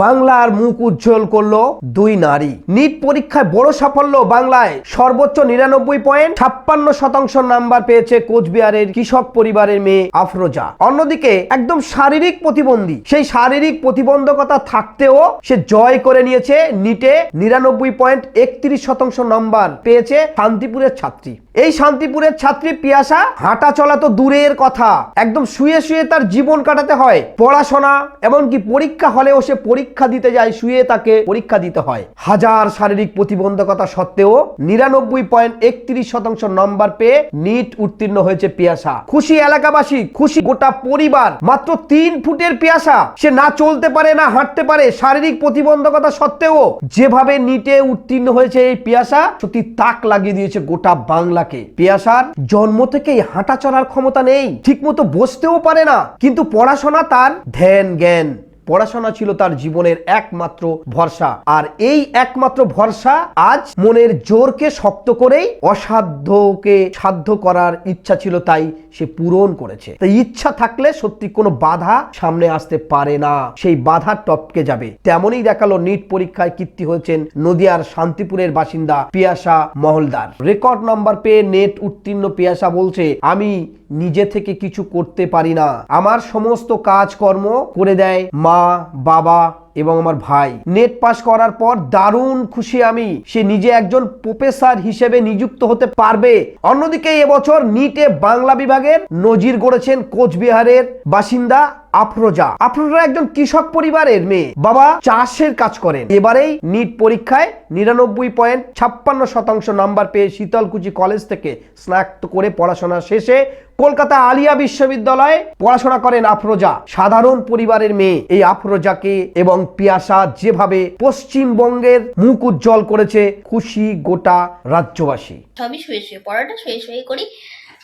বাংলার মুখ উজ্জ্বল করল দুই নারী। নিট পরীক্ষায় বড় সাফল্য বাংলায়। সর্বোচ্চ নিরানব্বই পয়েন্ট ছাপ্পান্ন শতাংশ নাম্বার পেয়েছে কোচবিহারের কৃষক পরিবারের মেয়ে আফরোজা। অন্যদিকে একদম শারীরিক প্রতিবন্ধী। সেই শারীরিক প্রতিবন্ধকতা থাকতেও সে জয় করে নিয়েছে নিটে নিরানব্বই পয়েন্ট একত্রিশ শতাংশ নাম্বার পেয়েছে শান্তিপুরের ছাত্রী। এই শান্তিপুরের ছাত্রী পিয়াসা হাঁটা চলা তো দূরের কথা। একদম শুয়ে শুয়ে তার জীবন কাটাতে হয়। পড়াশোনা, এমনকি পরীক্ষা হলেও সে পরীক্ষা দিতে যায়, শুয়ে তাকে পরীক্ষা দিতে হয়। হাজার শারীরিক প্রতিবন্ধকতা সত্ত্বেও নিরানব্বই পয়েন্ট একত্রিশ শতাংশ নম্বর পেয়ে নিট উত্তীর্ণ হয়েছে পিয়াসা। খুশি এলাকাবাসী, খুশি গোটা পরিবার, মাত্র তিন ফুটের পিয়াসা। সে না চলতে পারে, না হাঁটতে পারে, শারীরিক প্রতিবন্ধকতা সত্ত্বেও যেভাবে নিটে উত্তীর্ণ হয়েছে এই পিয়াসা, সত্যি তাক লাগিয়ে দিয়েছে গোটা বাংলাকে। পিয়াসার জন্ম থেকেই হাঁটা চলার ক্ষমতা নেই, ঠিকমতো বসতেও পারে না, কিন্তু পড়াশোনা তার ধ্যান জ্ঞান। পড়াশোনা ছিল তার জীবনের একমাত্র ভরসা। আর এই একমাত্র ভরসা আজ মনের জোরকে শক্ত করেই অসাধ্যকে সাধ্য করার ইচ্ছা ছিল, তাই সে পূরণ করেছে। তাই ইচ্ছা থাকলে সত্যি কোনো বাধা সামনে আসতে পারে না। সেই বাধা টপকে যাবে। তেমনই দেখাল নিট পরীক্ষায় কীর্তি হয়েছেন নদিয়ার শান্তিপুরের বাসিন্দা পিয়াসা মহলদার। রেকর্ড নাম্বার পেয়ে নেট উত্তীর্ণ পিয়াসা বলছে, আমি নিজে থেকে কিছু করতে পারি না। আমার সমস্ত কাজকর্ম করে দেয় মা, বাবা এবং আমার ভাই। নেট পাস করার পর দারুণ খুশি আমি। সে নিজে একজন প্রফেসর হিসেবে নিযুক্ত হতে পারবে। অন্যদিকে এবছর নিটে বাংলা বিভাগের নজির গড়েছেন কোচবিহারের বাসিন্দা আফরোজা। আফরোজা একজন কৃষক পরিবারের মেয়ে। বাবা চাষের কাজ করেন। এবারেই নিট পরীক্ষায় নিরানব্বই পয়েন্ট ছাপ্পান্ন শতাংশ নাম্বার পেয়ে শীতলকুচি কলেজ থেকে স্নাতক করে পড়াশোনা শেষে কলকাতা আলিয়া বিশ্ববিদ্যালয়ে পড়াশোনা করেন আফরোজা। সাধারণ পরিবারের মেয়ে। এই আফরোজাকে এবং পিয়াসা যেভাবে পশ্চিমবঙ্গের মুখ উজ্জ্বল করেছে, খুশি গোটা রাজ্যবাসী। সবই শুয়ে শুয়ে, পড়াটা শুয়ে শুয়ে করি।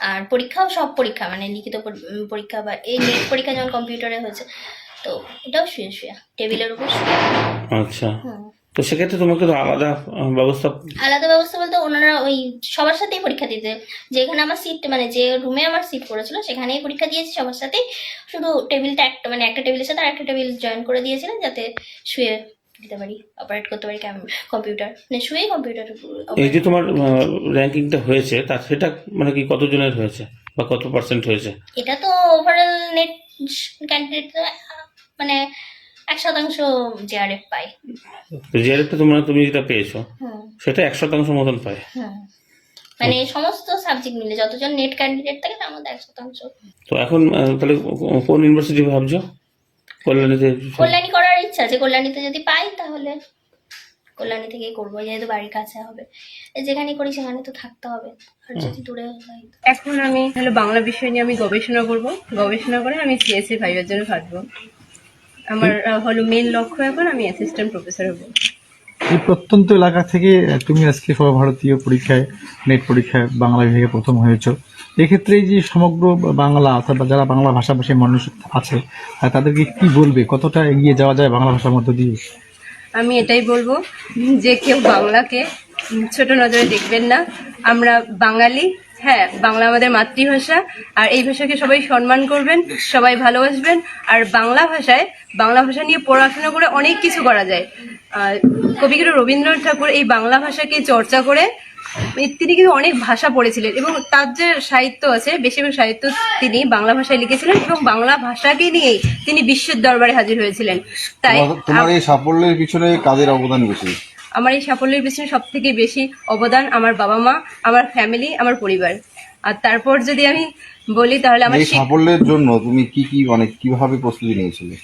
আর পরীক্ষাও সব পরীক্ষা মানে লিখিত পরীক্ষা বা এই নেট পরীক্ষা যেমন কম্পিউটারে হয়েছে তো এটাও শুয়ে শুয়ে টেবিলের উপর শুয়ে। আচ্ছা। তো সেক্ষেত্রে তোমাকে তো আলাদা ব্যবস্থা আলাদা ব্যবস্থা বলতে ওনারা ওই সবার সাথেই পরীক্ষা দিতে যেখানে আমার সিট মানে যে রুমে আমার সিট পড়েছিল সেখানেই পরীক্ষা দিয়েছি সবার সাথেই। শুধু টেবিলটা একটা মানে একটা টেবিলের সাথে আর একটা টেবিল জয়েন করে দিয়েছিলেন যাতে শুয়ে দিতে পারি অপারেট করতে পারি কম্পিউটার মানে শুয়েই কম্পিউটার এই যে তোমার র্যাঙ্কিংটা হয়েছে তা সেটা মানে কি কতজনের হয়েছে বা কত পার্সেন্ট হয়েছে? এটা তো ওভারঅল নেট ক্যান্ডিডেট মানে এক শতাংশ জেআরএফ পাই রেটটা তোমরা তুমি যেটা পেয়েছ সেটা এক শতাংশ মতন পায়। মানে সমস্ত সাবজেক্ট মিলে যতজন নেট ক্যান্ডিডেট থাকে তার মধ্যে এক শতাংশ। তো এখন তাহলে কোন ইউনিভার্সিটি ভাবছ? কল্যাণীতে কল্যাণী আছে কল্যাণীতে যদি পাই তাহলে কল্যাণী থেকেই করব যেহেতু বাড়ির কাছে হবে। যেখানে করি সেখানে তো থাকতে হবে আর যদি দূরে হয় এখন আমি হলো বাংলা বিষয় নিয়ে আমি গবেষণা করব। গবেষণা করে আমি সিএসসি ফাইভের জন্য থাকব। আমার হলো মেন লক্ষ্য এখন আমি অ্যাসিস্ট্যান্ট প্রফেসর হব। এই প্রত্যন্ত এলাকা থেকে তুমি আজকে সর্বভারতীয় পরীক্ষায় নেট পরীক্ষায় বাংলা বিভাগে প্রথম হয়েছো। এক্ষেত্রে যে সমগ্র বাংলা অর্থাৎ যারা বাংলা ভাষাভাষী মানুষ আছে তাদেরকে কি বলবে? কতটা এগিয়ে যাওয়া যায় বাংলা ভাষার মধ্য দিয়ে? আমি এটাই বলব যে কেউ বাংলাকে ছোট নজরে দেখবেন না। আমরা বাঙালি হ্যাঁ বাংলা আমাদের মাতৃভাষা, আর এই ভাষাকে সবাই সম্মান করবেন, সবাই ভালোবাসবেন, আর বাংলা ভাষায়, বাংলা ভাষা নিয়ে পড়াশোনা করে অনেক কিছু করা যায়। কবিগুরু রবীন্দ্রনাথ ঠাকুর এই বাংলা ভাষাকে চর্চা করে তিনি কিন্তু অনেক ভাষা পড়েছিলেন এবং তার যে সাহিত্য আছে বেশিরভাগ সাহিত্য তিনি বাংলা ভাষায় লিখেছিলেন এবং বাংলা ভাষাকে নিয়েই তিনি বিশ্বের দরবারে হাজির হয়েছিলেন। তাই তোমার- এই সাফল্যের পিছনে কাদের অবদান বেশি? আমার এই সাফল্যের পিছনে সব থেকে বেশি অবদান আমার বাবা মা আমার ফ্যামিলি আমার পরিবার। আর তারপর যদি আমি বলি তাহলে আমার সাফল্যের জন্য তুমি কি কি মানে কীভাবে প্রস্তুতি নিয়েছিলে?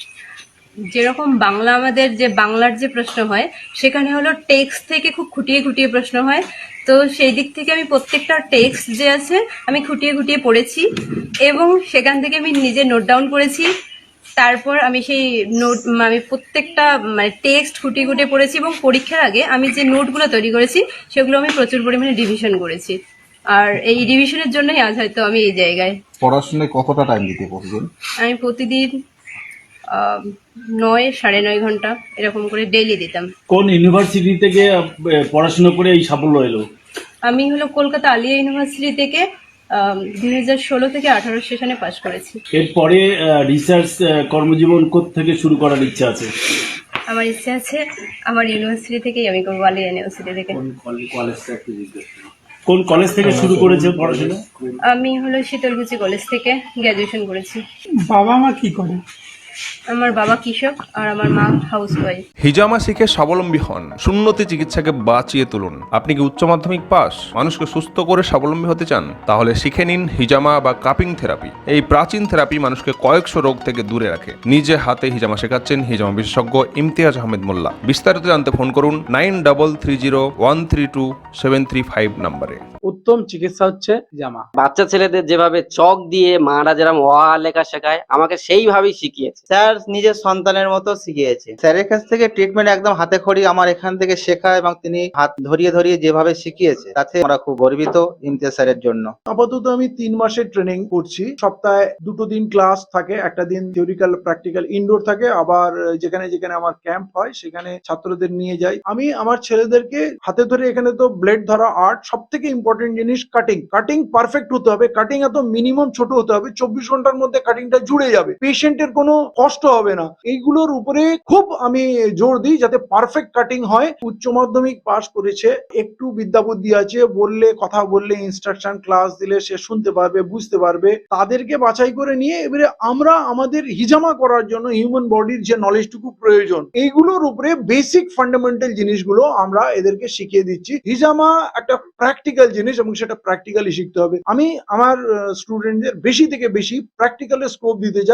যেরকম বাংলা আমাদের যে বাংলার যে প্রশ্ন হয় সেখানে হলো টেক্সট থেকে খুব খুঁটিয়ে খুঁটিয়ে প্রশ্ন হয়। তো সেই দিক থেকে আমি প্রত্যেকটা টেক্সট যে আছে আমি খুঁটিয়ে খুঁটিয়ে পড়েছি এবং সেখান থেকে আমি নিজে নোট ডাউন করেছি। তারপর আমি সেই নোট আমি প্রত্যেকটা মানে টেক্সট খুঁটিয়ে খুঁটিয়ে পড়েছি এবং পরীক্ষার আগে আমি যে নোটগুলো তৈরি করেছি সেগুলো আমি প্রচুর পরিমাণে ডিভিশন করেছি। আর এই ডিভিশনের জন্যই আজ হয়তো আমি এই জায়গায়। পড়াশোনায় কতটা টাইম দিতে প্রতিদিন আমি প্রতিদিন নয় সাড়ে নয় ঘণ্টা এরকম করে ডেইলি দিতাম। কোন ইউনিভার্সিটি থেকে পড়াশোনা করে এই সাফল্য এলো? আমি হলো কলকাতা আলিয়া ইউনিভার্সিটি থেকে দুই হাজার ষোলো থেকে আঠারো সেশনে পাশ করেছি। এরপরে রিসার্চ কর্মজীবন থেকে শুরু করার ইচ্ছা আছে? আমার ইচ্ছে আছে আমার ইউনিভার্সিটি থেকেই আমি করব আলিয়া ইউনিভার্সিটি থেকে। কোন কলেজ থেকে শুরু করেছে পড়াশোনা? আমি হলো শীতলকুচি কলেজ থেকে গ্র্যাজুয়েশন করেছি। বাবা মা কি করে? আমার বাবা কৃষক আর আমার মা হাউস ওয়াইফ হিজামা শিখে স্বাবলম্বী হন। সুন্নতি চিকিৎসাকে বাঁচিয়ে তুলুন। আপনি কি উচ্চ মাধ্যমিক পাস? মানুষকে সুস্থ করে স্বাবলম্বী হতে চান? তাহলে শিখে নিন হিজামা বা কাপিং থেরাপি। এই প্রাচীন থেরাপি মানুষকে কয়েকশো রোগ থেকে দূরে রাখে। নিজে হাতে হিজামা শেখাচ্ছেন হিজামা বিশেষজ্ঞ ইমতিয়াজ আহমেদ মোল্লা। বিস্তারিত জানতে ফোন করুন nine double three zero one three two seven three five নম্বরে। উত্তম চিকিৎসা হচ্ছে জামা বাচ্চা ছেলেদের যেভাবে চক দিয়ে মারা যেরকম অ আ লেখা শেখায় আমাকে সেইভাবেই শিখিয়েছে। স্যার নিজের সন্তানের মতো শিখিয়েছে। স্যারের কাছ থেকে ট্রিটমেন্ট একদম হাতে খড়ি আমার এখান থেকে শেখা এবং তিনি হাত ধরিয়ে ধরিয়ে যেভাবে শিখিয়েছে, তাতে আমরা খুব গর্বিত ইমতিয়াজ স্যারের জন্য। আপাতত আমি তিন মাসের ট্রেনিং করছি। সপ্তাহে দুটো দিন ক্লাস থাকে, একটা দিন থিওরিক্যাল প্র্যাকটিক্যাল ইনডোর থাকে, আবার যেখানে যেখানে আমার ক্যাম্প হয়, সেখানে ছাত্রদের নিয়ে যাই। আমি আমার ছেলেদেরকে হাতে ধরে এখানে তো ব্লেড ধরা আর্ট সব থেকে ইম্পর্টেন্ট জিনিস কাটিং কাটিং পারফেক্ট হতে হবে কাটিং এত মিনিমাম ছোট হতে হবে, চব্বিশ ঘণ্টার মধ্যে কাটিংটা জুড়ে যাবে। পেশেন্টের কোনো কষ্ট হবে না। এইগুলোর উপরে খুব আমি জোর দিই যাতে পারফেক্ট কাটিং হয়। উচ্চ মাধ্যমিক পাশ করেছে, একটু বিদ্যা বুদ্ধি আছে, বললে, কথা বললে ইনস্ট্রাকশন ক্লাস দিলে সে শুনতে পারবে, বুঝতে পারবে। তাদেরকে বাছাই করে নিয়ে এবারে আমরা আমাদের হিজামা করার জন্য হিউম্যান বডির যে নলেজটুকু প্রয়োজন, এইগুলোর উপরে বেসিক ফান্ডামেন্টাল জিনিসগুলো আমরা এদেরকে শিখিয়ে দিচ্ছি। হিজামা একটা প্র্যাকটিক্যাল জিনিস এবং সেটা প্র্যাকটিক্যালি শিখতে হবে। আমি আমার স্টুডেন্টদের বেশি থেকে বেশি প্র্যাকটিক্যালে স্কোপ দিতে চাই।